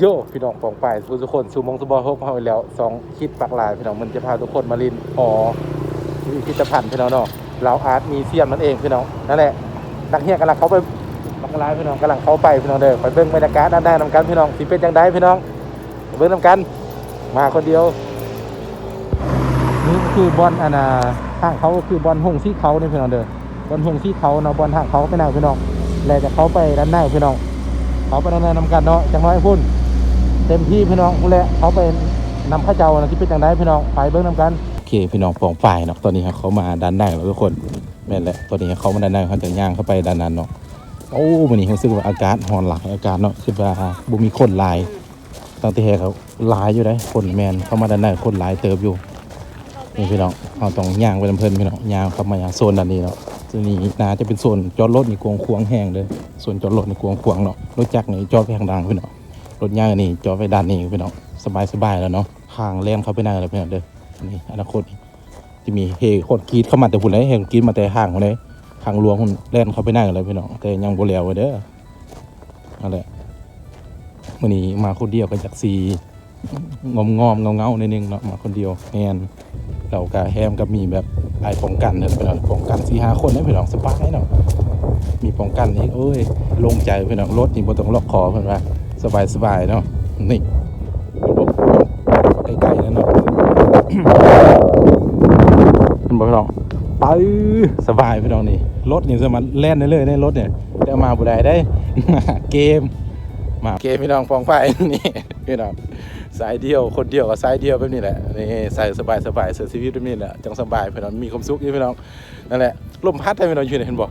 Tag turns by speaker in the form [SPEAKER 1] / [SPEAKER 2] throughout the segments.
[SPEAKER 1] โยพี่น้องปองไปทุกคนสู่มงสุบอฮกมาไปแล้วสองคลิปปักหลายพี่น้องมันจะพาทุกคนมาลินหอพิพิธภัณฑ์พี่น้องเนาะเราอาร์ตมีเซียมนั่นเองพี่น้องนั่นแหละนักเฮียกำลังเขาไปปักหลายพี่น้องกำลังเขาไปพี่น้องเด้อไปเบิ่งบรรยากาศด้านหน้านำกันพี่น้องสิเป็นจังไดพี่น้องเบิ่งนำกัน มาคนเดียวนี่คือบอลอันน่ะห้างเขาก็คือบอลหงซี่เขาเนี่ยพี่น้องเด้อบอลหงซี่เขาเนาะบอลห้างเขาไปหนพี่น้องแล้วจะเขาไปด้านหน้าพี่น้องเขาไปด้านหน้านำกันเนาะจังน้อยพุ่น เต็มที่พี่น้องแหละเขาไปนำข้าเจ้านะที่เป็นจังไดพี่น้องไปเบิ้งนำกันโอเคพี่น้องปองฝ่ายเนาะตอนนี้เขามาด้านหน้าแล้วทุกคนแม่นแหละตอนนี้เขามาด้านหน้าเขาจะย่างเข้าไปด้านนั้นเนาะโอ้วันนี้รู้สึกว่าอากาศร้อนหลายอากาศเนาะคือว่าบุมีคนลายตั้งแต่เขาลายอยู่ได้คนแมนเข้ามาด้านหน้าคนลายเติบอยู่นี่พี่น้องเราต้องย่างไปลำเพลินพี่น้องย่างเข้ามาอย่างโซนด้านนี้เนาะตัวนี้นาจะเป็นโซนจอดรถในกวงควงแห้งเลยส่วนจอดรถในกวงควงเนาะรถจักรในจอดไปทางดังพี่น้อง รถย่างนี่จอดไปด้านนี้พี่น้องสบายสบายแล้วเนาะห่างแล่นเข้าไปได้แล้วพี่น้องเด้อนี่อนาคตจะมีเฮคนกีดเข้ามาแต่หุ่นเลยเฮคนกีดมาแต่ห่างหุ่นเลยห่างหลวงหุ่นแล่นเข้าไปได้เลยพี่น้องแต่ยังบ่แล้วไว้เด้อนั่นแหละมื่อนี้มาคนเดียวกันจากซีงอมงอมเงาเงาในนึงเนาะมาคนเดียวแมนเรากะแฮมกับมีแบบไอ้ป้องกันเนอะพี่น้องป้องกันสี่ห้าคนนะพี่น้องสบายเนาะมีป้องกันนี่โอ้ยโลงใจพี่น้องรถนี่บ่ต้องล็อกคอเพิ่อนว่า สบายสบายเนาะนี่ใกล้ๆแล้วเนาะเห็นบ่พี่น้องไปสบายพี่น้องนี่รถนี่สามาแล่นได้เลยในรถเนี่ยแต่มาบ่ได้ได้เกมมาเกมพี่น้องปองไฟนี่พี่น้องสายเดียวคนเดียวกับสายเดียวแบบนี้แหละนี่ใส่สบายสบายเสียชีวิตแบบนี้แหละจังสบายพี่น้องมีความสุขอยู่พี่น้องนั่นแหละลมพัดให้พี่น้องอยู่เนี่ยเห็นบ่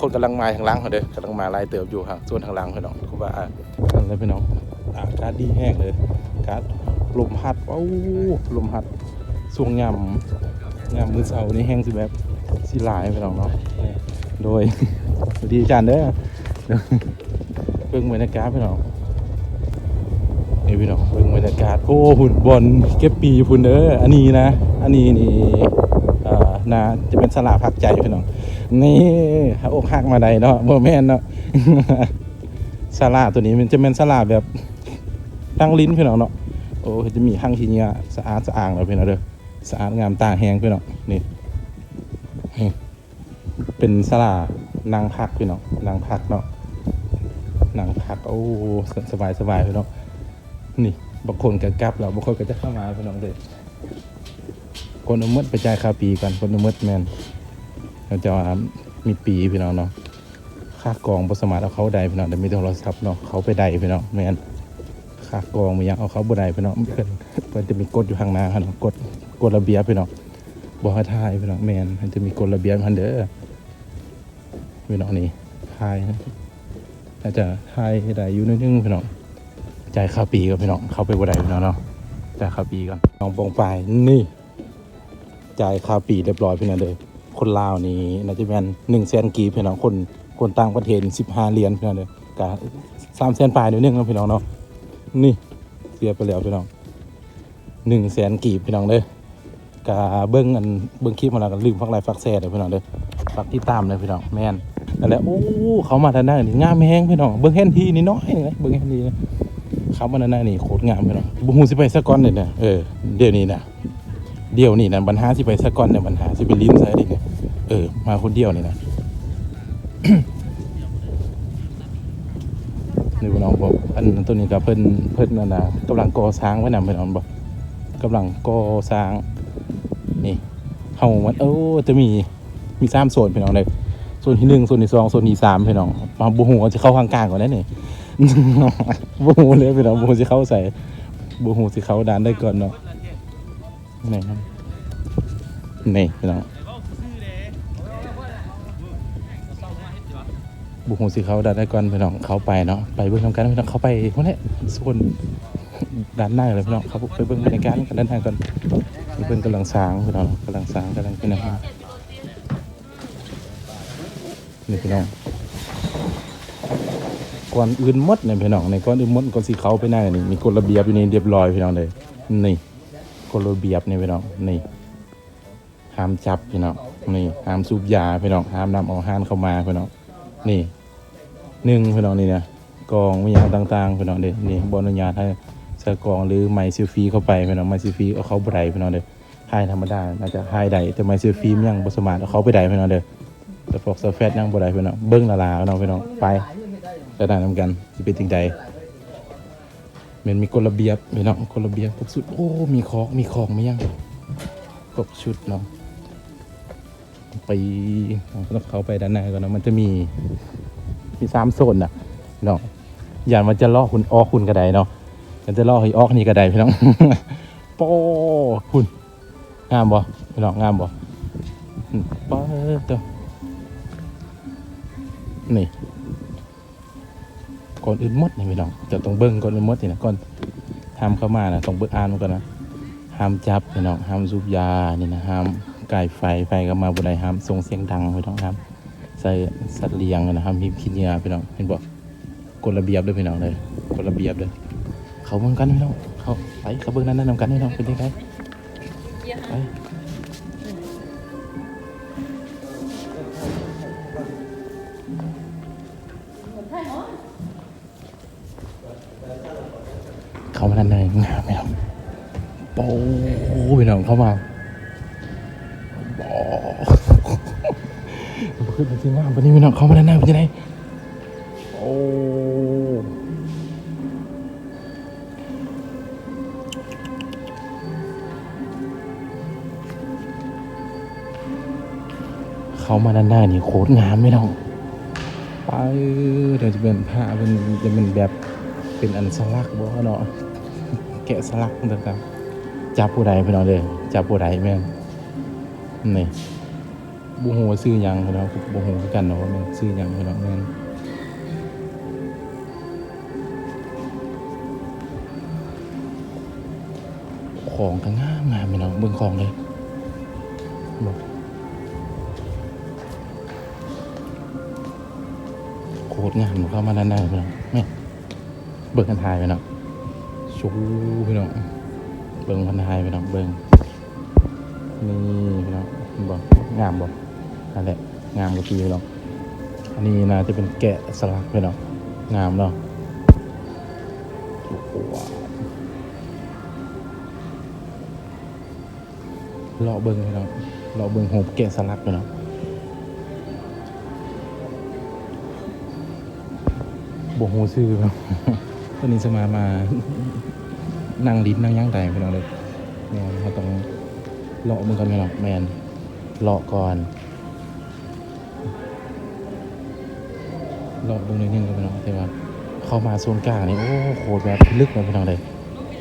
[SPEAKER 1] คนกำลังมาทางหลังเขาเด้อกำลังมาลายเติบอยู่ครับส่วนทางหลังพี่น้องคุณว่านั่นเลยพี่น้องอากาศดีแห้งเลยอากาศลมพัดว้าวลมพัดช่วงยำยำมือเสานี่แห้งสิแบบสิหลายพี่น้องเนาะโดยสวัสดีอาจารย์เด้อเบิ่งบรรยากาศพี่น้องนี่พี่น้องเบิ่งบรรยากาศโอ้หุ่นบอลเก็บปีพุ่นเด้ออันนี้นะ อันนี้นี่เอ่อนาจะเป็นสลาพักใจพี่น้อง นี่อกหักมาใดเนาะบ่แมนเนาะสลาตัวนี้มันจะเป็นสลาแบบตั้งลิ้นพี่น้องเนาะโอ้จะมีหั่งทีเนี้ยสะอาดสะอางแล้วพี่น้องเด้อสะอาดงามตาแหงพี่น้องนี่นี่เป็นสลานางพักพี่น้องนางพักเนาะหนังพักโอ้สบายสบายพี่น้องนี่บางคนก็กลับแล้วบางคนก็จะเข้ามาพี่น้องเด็กคนอามืดไปจ่ายคาปีกันคนอามืดแมน เราจะมีปีพี่น้องเนาะค่ากองบสมาเอาเขาใดพี่น้องแต่มีโทรศัพท์เนาะเขาไปใดพี่น้องแมนค่ากองมียังเอาเขาบ่ใดพี่น้องเพื่อนเพื่อนจะมีกฎอยู่ข้างหน้าครับกฎกฎระเบียบพี่น้องบอกให้ทายพี่น้องแมนมันจะมีกฎระเบียบมันเด้อพี่น้องนี่ทายนะอาจจะทายได้อยู่นิดนึงพี่น้องจ่ายค่าปีกับพี่น้องเขาไปบ่ได้พี่น้องเนาะจ่ายค่าปีก่อนน้องปองปนี่จ่ายค่าปีเรียบร้อยพี่น้องเลย คนลาวนี่น่าจะเป็นหนึ่งแสนกีบพี่น้องคนคนต่างประเทศสิบห้าเหรียญพี่น้องเลยกะสามแสนปลายนิดนึงนะพี่น้องเนาะนี่เสียไปแล้วพี่น้องหนึ่งแสนกีบพี่น้องเลยกะเบิ้งอันเบิ้งคลิปมาแล้วก็ลืมฟักไลฟ์ฟักแซ่เลยพี่น้องเลยฟักที่ตามเลยพี่น้องแม่นนั่นแหละโอ้เขามาทางหน้านี่งามแห้งพี่น้องเบิ่งแห่นทีนี่น้อยนะเบิ่งแห่นทีนะเขามาทางหน้านี่โคตรงามพี่น้องบ่ฮู้สิไปสักก่อนเลยนะเออเดี๋ยวนี้นะเดี๋ยวนี้นะปัญหาสิไปสักก่อนเนี่ยปัญหาสิไปลิ้นใส่ดิเนี่ย เออ มาคนเดียวนี่นะนี่พี่น้องบอกอันตัวนี้ก็เพิ่นเพิ่นนั่นน่ะกำลังก่อสร้างไว้นำพี่น้องบอกกำลังก่อสร้าง นี่เฮามันโอ้จะมีมี3โซนพี่น้องเลยโซนที่หนึ่งโซนที่สองโซนที่สามพี่น้องมาบูหูจะเข้าข้างกลางก่อนได้นี่บูหูเลยพี่น้องบูหูจะเข้าใส่บูหูสิเข้าด้านได้ก่อนเนาะนี่ครับนี่พี่น้อง บูหูสิเขาด้านได้ก่อนพี่น้องเขาไปเนาะไปเบิ่งทำการพี่น้องเขาไปพวกนี้โซนด้านหน้าเลยพี่น้องเขาไปเบิ่งบรรยากาศกันด้านหน้าก่อนเพิ่นกำลังสร้างพี่น้องกำลังสร้างกำลังเป็นนะครับนี่พี่น้องก่อนอื่นมดเนี่ยพี่น้องในก่อนอื่นมดก่อนสีเขาไปหน้านี่มีกฎระเบียบอยู่นี่เรียบร้อยพี่น้องเลยนี่กฎระเบียบเนี่ยพี่น้องนี่ห้ามจับพี่น้องนี่ห้ามสูบยาพี่น้องห้ามนำเอาห้านเข้ามาพี่น้องนี่ หนึ่งพี่น้องนี่นะกองมีอย่างต่างๆพี่น้องเด้นี่บอนุญาตให้ใส่กองหรือไม้เซลฟี่เข้าไปพี่น้องไม้เซลฟี่เอาเขาบ่ได้พี่น้องเด้อถ่ายธรรมดาน่าจะถ่ายได้แต่ไม้เซลฟี่มันยังบสมารถเอาเขาไปได้พี่น้องเด้อแต่พวกเซลแฟตยังบ่ได้พี่น้องเบิ่งละลาพี่น้องพี่น้องไปจะได้นํกันสิเป็นจังไดมันมีกฎระเบียบพี่น้องกฎระเบียบครบสุดโอ้มีของมีของมั้ยังครบชุดเนาะไปแล้วเขาไปด้านในก่อนนะมันจะมี มีสามโซนน่ะเนาะอย่างมันจะล่อคุณออกคุณกระไดเนาะมันจะล่อให้ออกนี่กระไดพี่น้องโป้คุณงามบ่พี่น้องงามบ่ป้าเตัวนี่ก่อนอื่นมดนี่พี่น้องจะต้องเบิ้งก่อนอื่นมดนี่นะก่อนทำเข้ามานะต้องเบิ้งอ่านมันก่อนนะห้ามจับพี่น้องห้ามสูบยานี่นะห้ามไก่ไฟไฟก็มาบุได้ห้ามส่งเสียงดังพี่น้องห้าม ส่สัตว์เลี้ยงนะห้ามพิมพ์ขี้เหนียพี่น้องเห็นบอกกฎระเบียบด้วยพี่น้องเลยกฎระเบียบเลยเขาเบิ่งกันพี่น้องเขาไปเขาเบิ่งนั้นนั่นนำกันพี่น้องเป็นยังไงไปเขามาด้านในงามพี่น้องโป้พี่น้องเข้ามา นมาที่งามปะนี่พี่น้องเข้ามาด้านหน้าเป็นยังไงโอ้เข้ามาด้านหน้านี่โคตรงามไม่น้องไปเดี๋ยวจะเป็นผ้าเป็นจะเป็นแบบเป็นอันสลักบ่เนาะแกะสลักต่างๆจับผู้ใดพี่น้องเด้อจับผู้ใดแม่นนี่ บูโหซื้อหยังพี่น้องบูโหกันเนาะว่าม่นซื้อหยังพี่น้องแม่นของก็งามงามพี่น้องเบิ่งของเลยบอกโคตรงามเข้ามาด้านหน้าพี่น้องแม่เบิ่งกันทายพี่น้องชูพี่น้องเบิ่งพันทายพี่น้องเบิ่งนี่พี่น้องบอกงามบอก นั่นแหละงามกว่าปีพี่น้องอันนี้น่าจะเป็นแกะสลักพี่น้องามเนาะโอ้โหเลาะเบิ่งพี่น้องเลาะเบิ่งโหบแกะสลักพี่น้องบวหูซื้อพี่น้องวันนี้จะมามานั่งลิ้นนั่งย่างใจพี่น้องเลยแมนเขาต้องเลาะมือกันพี่น้องแมนเลาะก่อน เลาะเบึงนิดนึงกันพี่น้องแต่ว่าเข้ามาโซนกลางนี่โอ้โหแบบลึกเลยพี่น้องเลย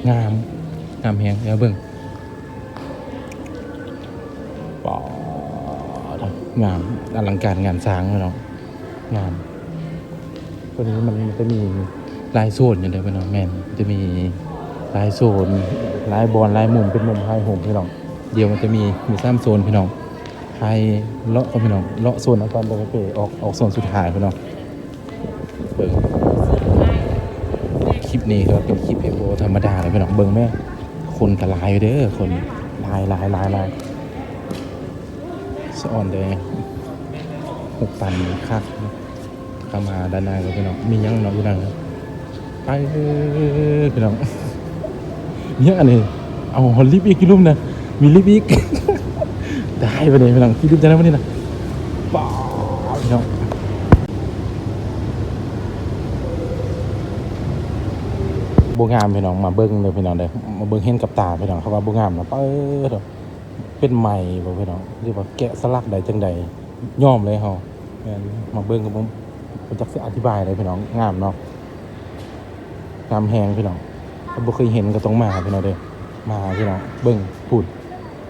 [SPEAKER 1] งามงามแหงเดี๋ยวเบิ่งปองามอลังการงานสร้างพี่น้องงามตัวนี้มันจะมีลายโซนอย่างเดียวพี่น้องแมนจะมีลายโซนลายบอลลายมุมเป็นมุมไฮโฮมพี่น้องเดียวมันจะมีมีสามโซนพี่น้องไฮเลาะก็พี่น้องเลาะโซนอาตอนเดินไปออกออกโซนสุดท้ายพี่น้อง นี้ก็เป็นคลิปเอโบธรรมดาเลยพี่น้องเบิ่งแม่คนกระลายอยู่เด้อคนลายลายลายลายสะอ่อนเลยหกตันคักเข้ามาด้านหน้าก็พี่น้องมียังเนาะอยู่นั่นไปเพี่น้องมีหยังอันนี้เอาลิฟต์อีกกี่รูปนะมีลิฟต์อีกได้ไปเลยพี่น้องกี่รูปจะได้วันนี้นะป้าบพี่น้อง บงามพี่น้องมาเบิ้งเลยพี่น้องเลยมาเบิ้งเห็นกับตาพี่น้องเขาว่าบงามนะเปิดเป็นใหม่บ่พี่น้องเรียกว่าแกะสลักใดจังใดย่อมเลยเฮาแม่นมาเบิ้งกับผมผมจะอธิบายเลยพี่น้องงามเนาะงามแหงพี่น้องถ้าบ่เคยเห็นก็ต้องมาพี่น้องเด้อมาพี่น้องเบิ่งพูด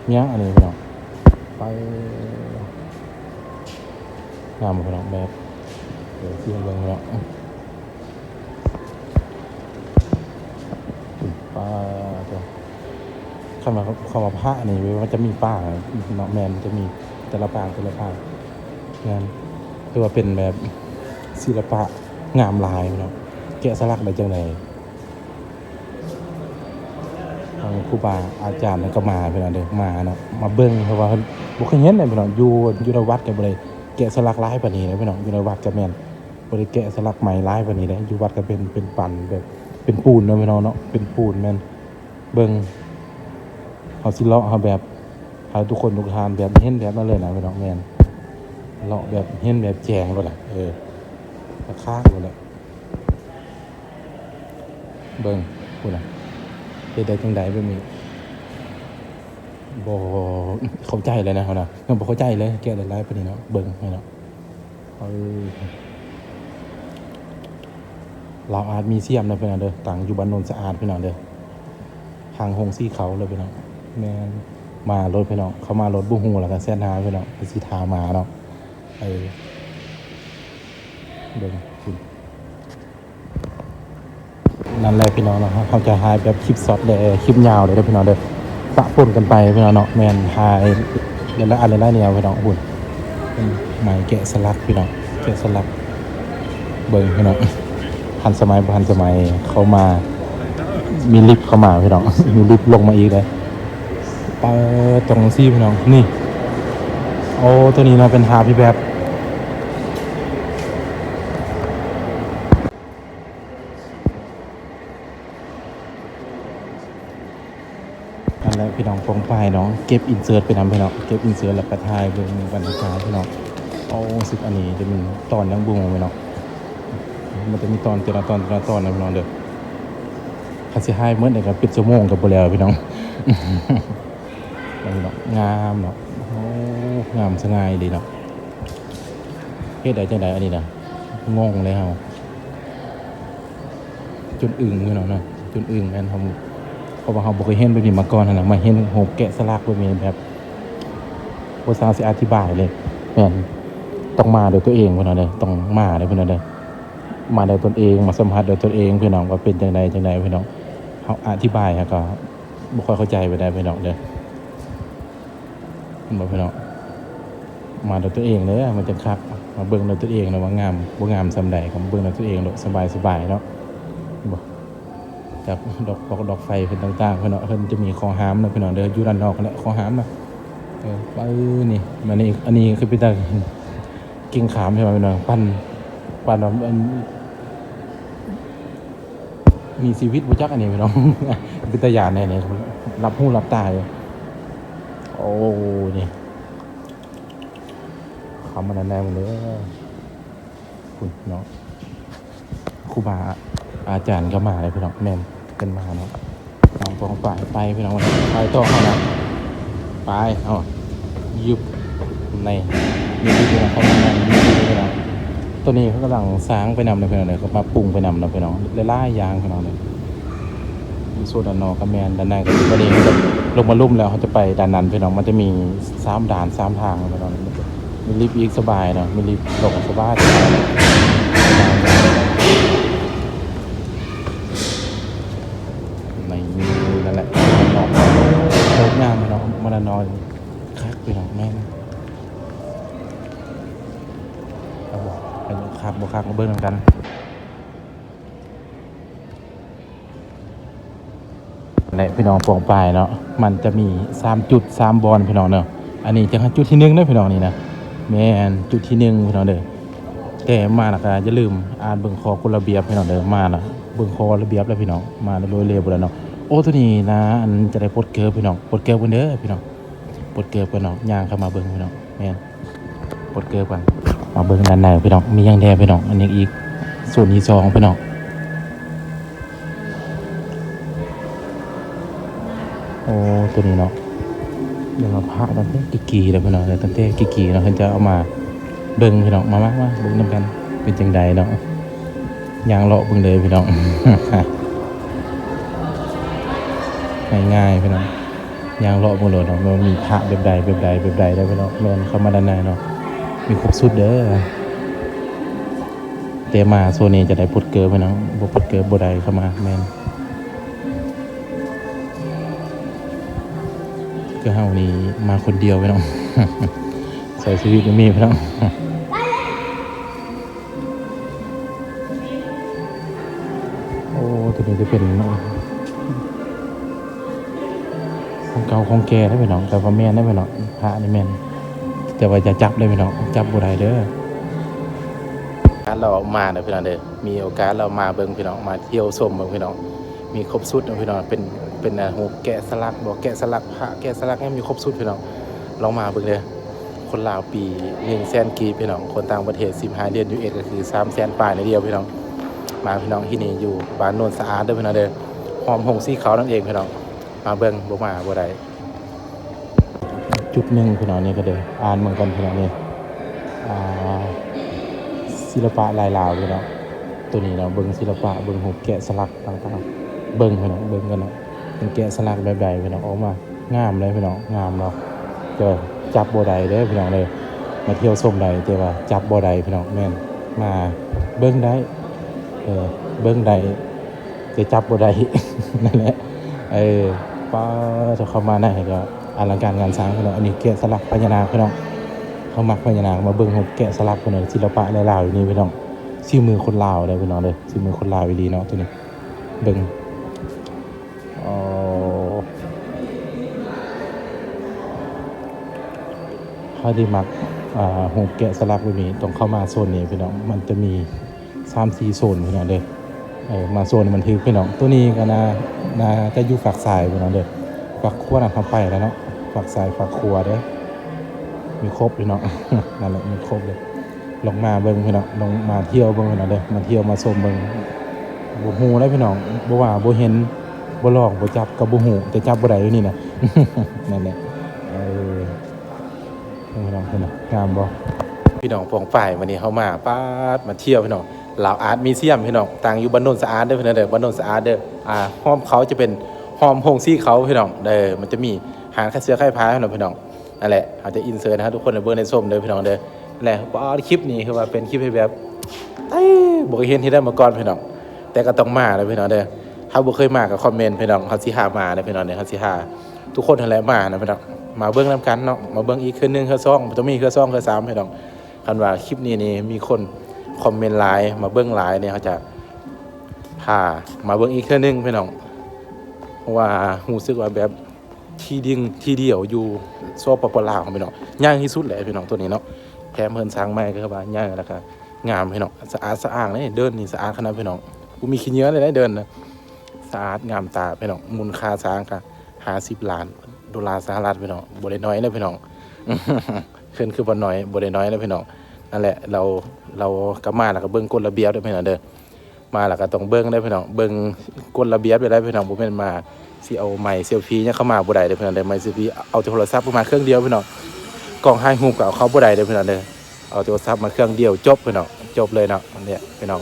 [SPEAKER 1] เนี้ยอันนี้พี่น้องไปงามพี่น้องแบบเดี๋ยวเสียงเบิ่งพี่น้องป้าตัว เข้ามาเข้ามาผ้านี่มันจะมีป้าเนาะแมนจะมีแต่ละปางแต่ละปางงานคือว่าเป็นแบบศิลปะงามลายเนาะแกะสลักได้จังไดทางครูบาอาจารย์ก็มาพี่น้องเด้อมาเนาะมาเบิ่งเพราะว่าเพิ่นบ่เคยเห็นเลยพี่น้องอยู่อยู่ในวัดก็บ่ได้แกะสลักลายปานนี้นะพี่น้องอยู่ในวัดก็แมนบริแกะสลักใหม่ร้ายกว่านี้ได้อยู่วัดก็เป็นเป็นปั่นแบบเป็นปูนเนาะพี่น้องเนาะเป็นปูนแมนเบิ่ง เอาสิเลาะเอาแบบเอาทุกคนทุกทานแบบเห็นแบบนั้นเลยนะพี่น้องแมนเลาะแบบเห็นแบบแจงเลยล่ะเออราคาเลยแหละเบิ่งพูดนะเฮ็ดได้จังใดแบบนี้บ่เข้าใจเลยนะเขานะยังบ่เข้าใจเลยแกะหลายๆปานนี้เนาะเบิ่งให้เนาะเออลาอาร์ตมีเซียมนะพี่น้องเด้อต่างอยู่บ้านนนสะอาดพี่น้องเด้อทางหงซี่เขาเลยพี่น้อง แมนมารถพี่น้องเขามารถบุ้งหูแล้วก็เส้นหาพี่น้องไปสีทามาเนาะเออเดินคุณนั่นแหละพี่น้องเนาะเขาจะหายแบบคลิปซอดเลยคลิปยาวเลยเด้อพี่น้องเด้อปะปนกันไปพี่น้องเนาะแมนหายเดี๋ยวละอันเดี๋ยวละแนวพี่น้องอุ่นเป็นไหมแกะสลักพี่น้องแกะสลักเบิ่งพี่น้องทันสมัยบ่ทันสมัยเขามา มีลิฟต์เข้ามาพี่น้องมีลิฟต์ลงมาอีกเลย ปตรงซี่พี่น้อง นี่ โอ้ตัวนี้เราะเป็นหาพี่แบบอันแล้วพี่น้องฟงไฟเนาะเก็บอินเสิร์ตไปนำพี่น้องเก็บอินเสิร์ตแล้วก็ถ่ายเบิ่งบรรยากาศพี่น้องโอ้สิบอันนี้จะเป็นตอนยังบุ้งพี่น้องมันจะมีตอนแต่ละตอนแต่ละตอนนะพี่น้องเด้อคันสิให้เมื่อไหร่ก็ปิดชั่วโมงกับบ่แล้วพี่น้อง พี่น้องงามเนาะโอ้งามสง่ายดีเนาะเฮ็ดได้จังไดอันนี้นะงงเลยเฮาจนอึ้งพี่น้องเนาะจนอึ้งแม่นเฮาเพราะว่าเฮาบ่เคยเห็นแบบนี้มาก่อนหั่นน่ะมาเห็นโหแกะสลักแบบนี้แบบบ่ทราบสิอธิบายเลยแม่นต้องมาด้วยตัวเองพี่น้องเด้ต้องมาเด้อพี่น้องเด้มาด้วยตนเองมาสัมผัสด้วยตนเองพี่น้องว่าเป็นจังไดจังไดพี่น้องเขาอธิบายฮะก็บ่ค่อยเข้าใจไปได้พี่น้องเด้อ เห็นบ่พี่น้องมาด้วยตัวเองเลยมันจะคักมาเบิ่งด้วยตัวเองแล้วว่างามบ่งามซำใดก็มาเบิ่งด้วยตัวเองโลดสบายสบายเนาะเห็นบ่จากดอกดอกดอกไฟเพิ่นต่างๆพี่น้องเพิ่นจะมีคอหามเนาะพี่น้องเด้ออยู่ด้านนอคันแหละคอหามเนาะเออไปนี่มันนี่อันนี้คือเป็นตากิ่งขามใช่ไหมพี่น้องปั้นปานว่ามันมีชีวิตบุจักอันนี้พี่น้องเป็นตาหยานแน่เนี่ยรับหูรับตาอยู่ อ้นี่คำมันแน่หมดเลยคุณเนาะครูบาอาจารย์ก็มาเลยพี่น้องแม่นเป็นมาเนาะน้องฟองฝ่ายไปพี่น้องไปต่อเข้านะไปเอายุบในมีที่นะเขาทำงานมีที่นะตัวนี้เขากำลังสร้างไปนำเลยเพื่อนเลยเขามาปรุงไปนำเลยเพื่อนเลยล่ายางเพื่อนเลย โซดานอกับแมนด้านในก็คือประเด็นเขาจะลงมาลุ่มแล้วเขาจะไปด้านนันพื่อนมันจะมีสามด่านสามทางพื่อนมีลิฟต์อีกสบายเนาะมีลิฟต์ลงสบายสบายในนั่นแหละนอกโคตรงามเนาะมันนอนคักไปเนาะแม่นครับผมเป็นครับบวกครับมาเบิ้งนกัน ในพี่น้องปองปลายเนาะมันจะมีสามจุดสามบอลพี่น้องเนาะอันนี้จะจุดที่หนึ่งด้อพี่น้องนี่นะแม่นจุดที่หนึ่งพี่น้องเด้อแกมาแล้วก็อย่าลืมอ่านเบิ่งคอกฎระเบียบพี่น้องเด้อมาละเบิ่งคอระเบียบแล้วพี่น้องมาแล้วรยเร็วแล้วเนาะโอ้ตัวนี้นะอันจะได้ปลดเกลือพี่น้องปลดเกลือกันเด้อพี่น้องปลดเกลือกันเนาะย่างเข้ามาเบิ่งพี่น้องแม่นปลดเกลือกันมาเบิ่งด้านในพี่น้องมีหยังแดงพี่น้องอันนี้อีกส่วนที่สองพี่น้อง โอ้ตัวนี้เนาะเดี๋ยวมาพระตั้งแต่กิกีแล้วพี่น้องเดี๋ยวตั้งแต่กิกีเนาะเพิ่นจะเอามาเบิ่งพี่น้องมามามาเบิ่งนํกันเป็นจังใดเนาะยางเลาะเบิ่งเลยพี่น้องง่ายๆพี่น้องยางเลาะเบิ่งเลยเนาะว่ามีพระแบบใดแบบใดแบบใดได้พี่น้องแม่นเข้ามาด้านในเนาะมีครบสุดเด้อเตมาโซนนี้จะได้พุดเกลือไปเนาะบ่พุดเกลือบ่ได้เข้ามาแม่น ก็เฮานี่มาคนเดียวไปเนาะใส่ชีวิตมีไปเนาะโอ้ตัวนี้จะเป็นของเก่าของแก่ได้ไปเนาะแต่ว่าแม่นได้ไปเนาะพระนี่แม่นแต่ว่าจะจับได้ไหมเนาะจับบุไรเด้อการเรามาเด้อพี่น้องเด้อมีโอกาสเรามาเบิ่งพี่น้องมาเที่ยวชมเบิ่งพี่น้องมีครบสุดเนาะพี่น้องเป็น เป็นอ่าโหแกะสลักบ่แกะสลักพระแกะสลักเนี่มีครบสุดพี่น้องลองมาเบิ่งเด้อคนลาวปี1แสนกีพี่น้องคนต่างประเทศ15เดือน US ก็คือ3แสนปลายในเดียวพี่น้องมาพี่น้องที่นี่อยู่บ้านโนนสะอาดเด้อพี่น้องเด้อหอมหงสีขาวนั่นเองพี่น้องมาเบิ่งบ่มาบ่ได้จุดหนึ่งพี่น้องนี่ก็เด้ออ่านเหมือนกันพี่น้องนี่ศิลปะลายลาวพี่น้องตัวนี้เนาะเบิ่งศิลปะเบิ่งหูแกะสลักต่างๆ เบิ่งพี่น้องเบิ่งกันเนาะ เป็นแกะสลักแบบใดพี่น้องออกมางามเลยพี่น้องงามเนาะก็จับบ่ได้เด้พี่น้องเด้อมาเที่ยวชมได้แต่ว่าจับบ่ได้พี่น้องแม่นมาเบิ่งได้เออเบิ้งใดจะจับบ่ได้นั่นแหละเออป้าจะเข้ามาได้ก็อลังการงานสร้างพี่น้องอันนี้แกะสลักพญานาคพี่น้องเขามักพญานาคมาเบิ้งแกะสลักพี่น้องศิลปะลาวๆอยู่นี่พี่น้องชื่อมือคนลาวเลยพี่น้องเลยชื่อมือคนลาวอีหลีเนาะตัวนี้เบิ้ง อ๋อเขาดีมักหูแกะสลักแบบนี้ต้องเข้ามาโซนนี้พี่น้อง มันจะมีสามสี่โซนพี่น้องเด้อเออมาโซนมันถือพี่น้อง ตัวนี้ก็นาน่าจะอยู่ฝักสายพี่น้องเด้อฝักขั้วน่ะทำไปแล้วเนาะฝักสายฝักครัวเด้อมีครบพี่น้องนั่นแหละมีครบเลยลงมาเบิ่งพี่น้องลงมาเที่ยวเบิ่งพี่น้องเด้อมาเที่ยวมาชมเบิ่งบ่ฮู้ได้พี่น้องบ่ว่าบ่เห็น บ่ลองบ่จับก็บ่ฮู้แต่จับบ่ได้อยู่นี่นะนั่นแหละเออพี่น้องพี่น้องงามบ่พี่น้องปองฝ่ายวันนี้เขามาป้าดมาเที่ยวพี่น้องลาวอาร์ตมิวเซียมพี่น้องต่างอยู่บ้านโนนสะอาดเด้อพี่น้องเด้อบ้านโนนสะอาดเด้ออ่าห้อมเขาจะเป็นห้อมโฮงซี่เขาพี่น้องเด้อมันจะมีหางค่าเสื้อค่ายพายพี่น้องพี่น้องนั่นแหละเขาจะอินเสิร์ตนะทุกคนในเบอร์ในส้มเด้อพี่น้องเด้อนั่นแหละป้าดคลิปนี้คือว่าเป็นคลิปแบบเอ้ยบ่เคยเห็นที่ได้มาก่อนพี่น้องแต่ก็ต้องมาเลยพี่น้องเด้อ ถ้าบ่เคยมาก็คอมเมนต์พี่น้องเขาสิหามาเด้อพี่น้องเด้อเขาสิหาทุกคนนั่นแหละมานะพี่น้องมาเบิ่งนํกันเนาะมาเบิ่งอีกคืนนึงคือ2ต้องมีคือ2คือ3พี่น้องคันว่าคลิปนี้นี่มีคนคอมเมนต์ไลน์มาเบื้องไลน์เนี่ยเขาจะพามาเบื้องอีกครื่องนึงพี่น้องเพราะว่ารู้สึกว่าแบบที่ดิ่งที่เดียวอยู่โซปปลาวของพี่น้องย่างที่สุดแหละพี่น้องตัวนี้เนาะแถมเพิ่นสร้างใหม่ก็คือว่าย่างแล้วก็งามพี่น้องสะอาดสะอ้างเลยเดินนี่สะอาดขนาดพี่น้องกูมีขี้เนื้อเลยได้เดินนะะอาดงามตาพี่น้องมูลค่าสร้างก็50ล้านดอลลาร์สหรัฐพี่น้องบ่ได้น้อยนะพี่น้องขึ้นคือบ่น้อยบ่ได้น้อยนะพี่น้องนั่นแหละเราเราก็มาแล้วก็เบิ่งกฎระเบียบเด้พี่น้องเด้อมาแล้วก็ต้องเบิ่งได้พี่น้องเบิ่งกฎระเบียบไปได้พี่น้องบ่แม่นมาสิเอาไม้เซลฟี่เนี่ยเข้ามาบ่ได้เด้อพี่น้องเด้อไม้เซลฟี่เอาโทรศัพท์มาเครื่องเดียวพี่น้องกล้องถ่ายรูปก็เอาเข้าบ่ได้เด้อพี่น้องเด้อเอาโทรศัพท์มาเครื่องเดียวจบพี่น้องจบเลยเนาะเนี่ยพี่น้อง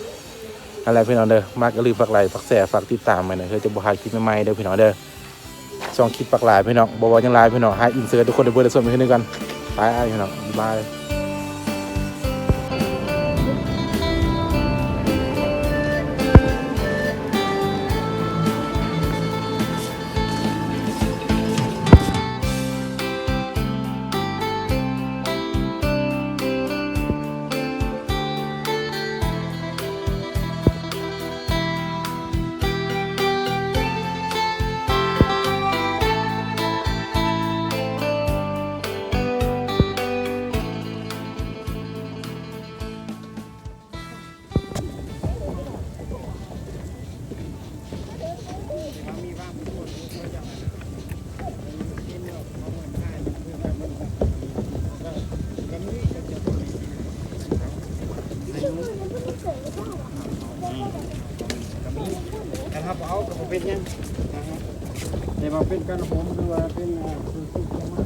[SPEAKER 1] นั่นแหละพี่น้องเด้อมากก็ลืมฝากไลค์ฝากแชร์ฝากติดตามไว้หน่อยเพื่อจะบวชคลิปใหม่ๆเด้อพี่น้องเด้อช่องคลิปฝากไลค์พี่น้องบ่ว่าจังไลค์พี่น้องให้อินเสิร์ตทุกคนเด้เพื่อนส่วนไปให้ด้วยกันบายพี่น้องบาย
[SPEAKER 2] เป็นกันผมดูว่าเป็นอ่าคือคือจะมา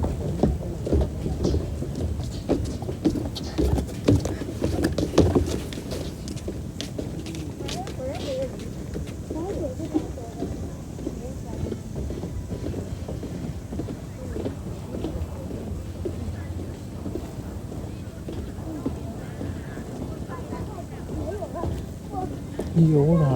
[SPEAKER 1] อยู่ไหน